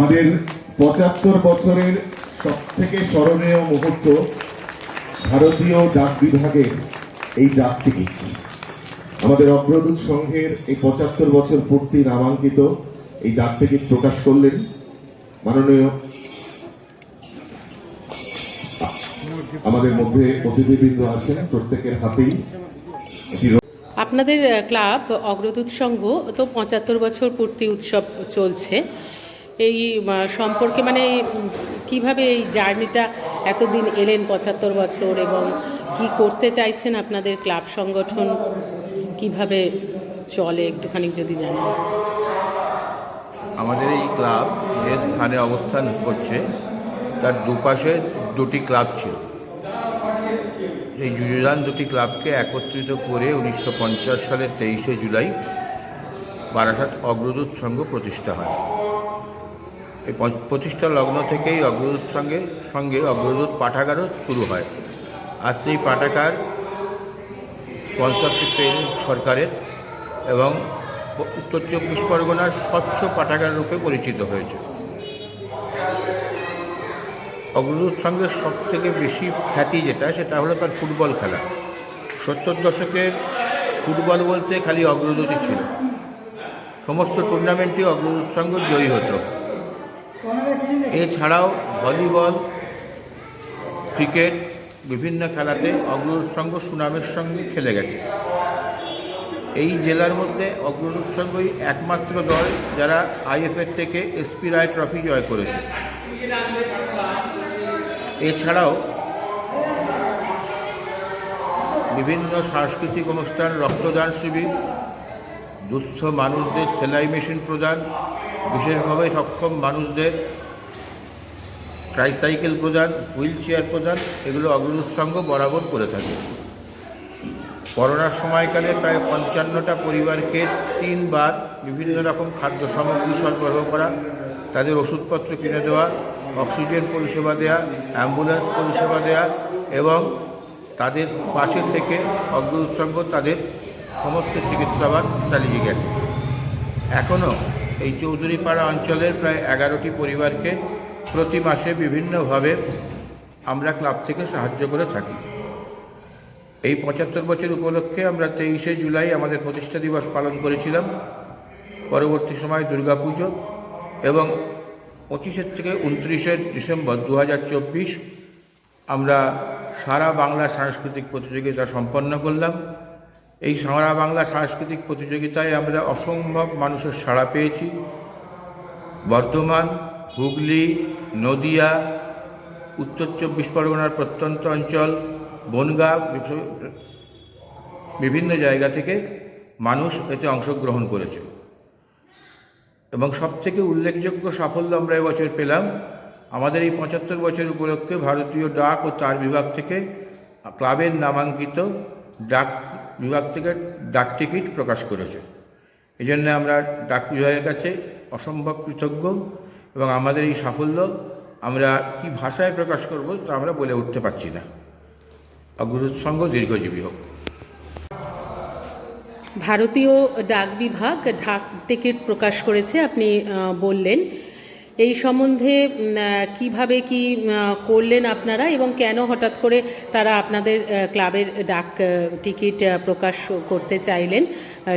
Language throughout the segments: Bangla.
আমাদের পঁচাত্তর বছরের সব থেকে স্মরণীয় মুহূর্ত ভারতীয় ডাক বিভাগের এই ডাক টিকিট আমাদের অগ্রদূত সংঘের এই পঁচাত্তর বছর পূর্তি নামাঙ্কিত এই ডাক টিকিট প্রকাশ করলেন মাননীয় আমাদের মধ্যে অতিথিবৃন্দ আছেন, প্রত্যেকের হাতেই আপনাদের ক্লাব, অগ্রদূত সংঘ, তো পঁচাত্তর বছর পূর্তি উৎসব চলছে। এই সম্পর্কে মানে কীভাবে এই জার্নিটা এতদিন এলেন পঁচাত্তর বছর এবং কি করতে চাইছেন আপনাদের ক্লাব সংগঠন? কীভাবে চলে একটুখানি যদি জানান। আমাদের এই ক্লাব যে স্থানে অবস্থান করছে, তার দুপাশে দুটি ক্লাব ছিল। এই যুযুদান দুটি ক্লাবকে একত্রিত করে উনিশশো পঞ্চাশ সালের তেইশে জুলাই বারাসাত অগ্রদূত সংঘ প্রতিষ্ঠা হয়। এই প্রতিষ্ঠা লগ্ন থেকেই অগ্রদূত সঙ্গে সঙ্গে অগ্রদূত পাঠাগারও শুরু হয়। আর সেই পাঠাগার স্পন্সরশিপ সরকারের এবং উত্তর চব্বিশ পরগনার স্বচ্ছ পাঠাগার রূপে পরিচিত হয়েছে। অগ্রদূত সঙ্গের সব থেকে বেশি খ্যাতি যেটা, সেটা হলো তার ফুটবল খেলা। সত্তর দশকের ফুটবল বলতে খালি অগ্রদূতই ছিল। সমস্ত টুর্নামেন্টই অগ্রদূত সঙ্গ জয়ী হতো। এছাড়াও ভলিবল, ক্রিকেট, বিভিন্ন খেলাতে অগ্রদূত সঙ্গ সুনামের সঙ্গে খেলে গেছে। এই জেলার মধ্যে অগ্রদূত সংঘই একমাত্র দল যারা আইএফএর থেকে এসপি রায় ট্রফি জয় করেছে। এছাড়াও বিভিন্ন সাংস্কৃতিক অনুষ্ঠান, রক্তদান শিবির, দুস্থ মানুষদের সেলাই মেশিন প্রদান বিশেষভাবে সক্ষম মানুষদের ট্রাইসাইকেল প্রদান হুইল চেয়ার প্রদান, এগুলো সংঘ বরাবর করে থাকে। করোনার সময়কালে প্রায় পঞ্চান্নটা পরিবারকে তিনবার বিভিন্ন রকম খাদ্য সামগ্রী সরবরাহ করা, তাদের ওষুধপত্র কিনে দেওয়া, অক্সিজেন পরিষেবা দেওয়া অ্যাম্বুলেন্স পরিষেবা দেওয়া এবং তাদের পাশে থেকে সংঘ তাদের সমস্ত চিকিৎসাবাদ চালিয়ে গেছে। এখনও এই চৌধুরীপাড়া অঞ্চলের প্রায় এগারোটি পরিবারকে প্রতি মাসে বিভিন্নভাবে আমরা ক্লাব থেকে সাহায্য করে থাকি। এই পঁচাত্তর বছর উপলক্ষে আমরা তেইশে জুলাই আমাদের প্রতিষ্ঠা দিবস পালন করেছিলাম। পরবর্তী সময় দুর্গাপুজো এবং পঁচিশের থেকে উনত্রিশে ডিসেম্বর দু হাজার চব্বিশ আমরা সারা বাংলা সাংস্কৃতিক প্রতিযোগিতা সম্পন্ন করলাম। এই সারা বাংলা সাংস্কৃতিক প্রতিযোগিতায় আমরা অসম্ভব মানুষের সাড়া পেয়েছি। বর্ধমান, হুগলি, নদিয়া, উত্তর চব্বিশ পরগনার প্রত্যন্ত অঞ্চল, বনগাঁ, বিভিন্ন জায়গা থেকে মানুষ এতে অংশগ্রহণ করেছে। এবং সবথেকে উল্লেখযোগ্য সাফল্য আমরা এবছর পেলাম। আমাদের এই পঁচাত্তর বছর উপলক্ষে ভারতীয় ডাক ও তার বিভাগ থেকে ক্লাবের নামাঙ্কিত ডাক বিভাগ থেকে ডাক টিকিট প্রকাশ করেছে। এই জন্য আমরা ডাক বিভাগের কাছে অসম্ভব কৃতজ্ঞ এবং আমাদের এই সাফল্য আমরা কি ভাষায় প্রকাশ করব তা আমরা বলে উঠতে পারছি না। অগ্রদূত সংঘ দীর্ঘজীবী হোক। ভারতীয় ডাক বিভাগ ডাক টিকিট প্রকাশ করেছে, আপনি বললেন। এই সম্বন্ধে কীভাবে কি করলেন আপনারা এবং কেন হঠাৎ করে তারা আপনাদের ক্লাবের ডাক টিকিট প্রকাশ করতে চাইলেন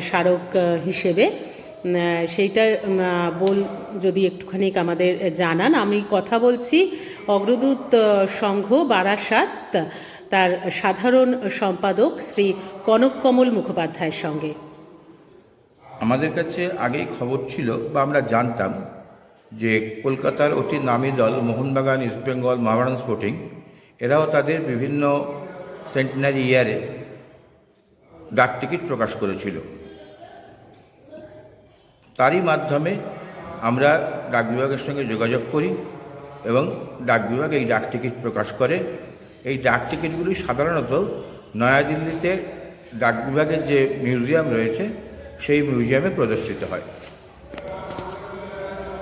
স্মারক হিসেবে? সেইটা বল, যদি একটুখানি আমাদের জানান। আমি কথা বলছি অগ্রদূত সংঘ বারাসাত, তার সাধারণ সম্পাদক শ্রী কনক কমল মুখোপাধ্যায়ের সঙ্গে। আমাদের কাছে আগেই খবর ছিল বা আমরা জানতাম যে কলকাতার অতি নামী দল মোহনবাগান ইস্টবেঙ্গল মহারান স্পোর্টিং, এরাও তাদের বিভিন্ন সেন্টিনারি ইয়ারে ডাক টিকিট প্রকাশ করেছিল। তারই মাধ্যমে আমরা ডাক বিভাগের সঙ্গে যোগাযোগ করি এবং ডাক বিভাগ এই ডাক টিকিট প্রকাশ করে। এই ডাক টিকিটগুলি সাধারণত নয়াদিল্লিতে ডাক বিভাগের যে মিউজিয়াম রয়েছে, সেই মিউজিয়ামে প্রদর্শিত হয়।